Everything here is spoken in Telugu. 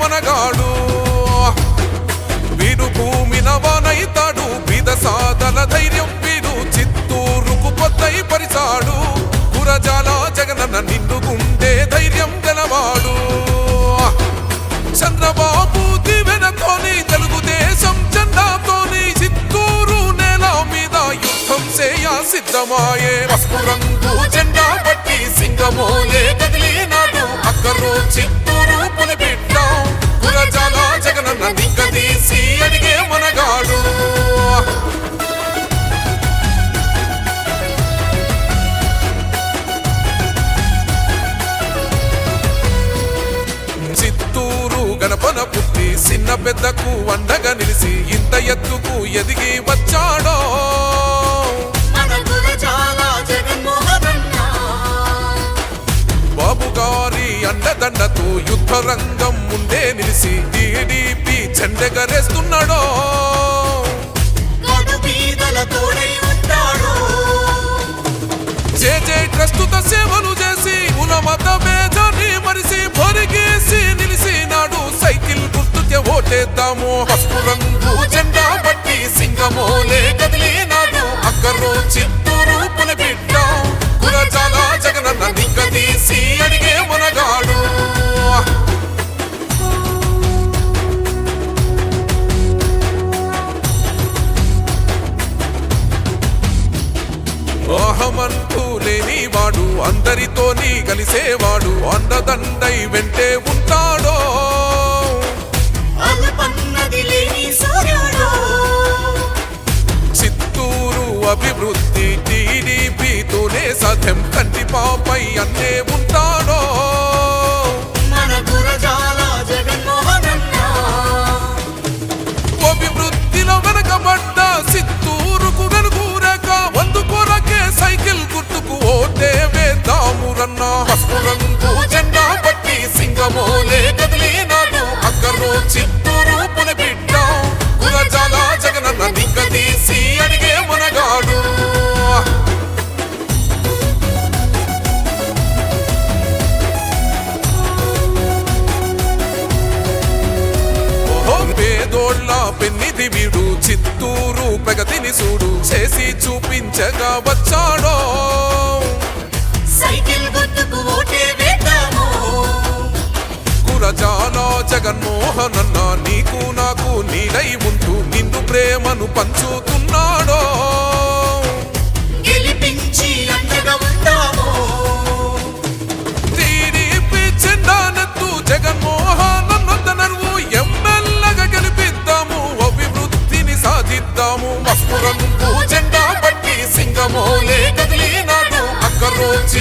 మనగాడు. వీడు భూమి నవానైతాడు బీద సాధన ధైర్యం వీడు చిత్తూరుకు పొద్దై పరిచాడు. గురజాల జగనన్న నిండు గుండె ధైర్యం గలవాడు. చంద్రబాబు దివెనతోని తెలుగుదేశం జెండాతోని చిత్తూరు నేల మీద యుద్ధం చేయ సిద్ధమాయే. పసుపు రంగు జెండా పట్టి సింగమోలే కదిలినాడు. అక్కరు చిత్తూరు గణపన పుట్టి చిన్న పెద్దకు వండగా నిలిసి ఇంత ఎత్తుకు ఎదిగి వచ్చాడో. బాబు గారి అండదండతో యుద్ధ రంగం ముందే నిలిసి టీడీపీ చెండెగరేస్తున్నాడో. కడు బీదల తోడై ఉంటాడు. జే జే ప్రస్తుత సేవలు చేద్దామో. పసుపు రంగు జెండా బట్టి సింగమోలే కదిలినాడు అక్కరు చిత్తూరు పులిబిడ్డ గురజాల జగనన్న దిగ్గదీసి అడిగే మునగాడు. మోహమంటూ లేనివాడు అందరితోని కలిసేవాడు అండదండై వెంటే ఉంటాడో టీడీపీతోనే సత్యం కంటి పాపై అన్నే ఉంటాడో? పెన్నిది వీడు చిత్తూరు ప్రగతిని చూడు చేసి చూపించగా వచ్చాడో. సైకిల్ గుర్తుకు ఓటే వేద్దాము. గురజాల జగన్మోహనన్న నీకు నాకు నీడై ఉంటూ నిన్ను ప్రేమను పంచుతున్నాడో కదిలినాడు అక్కరోచి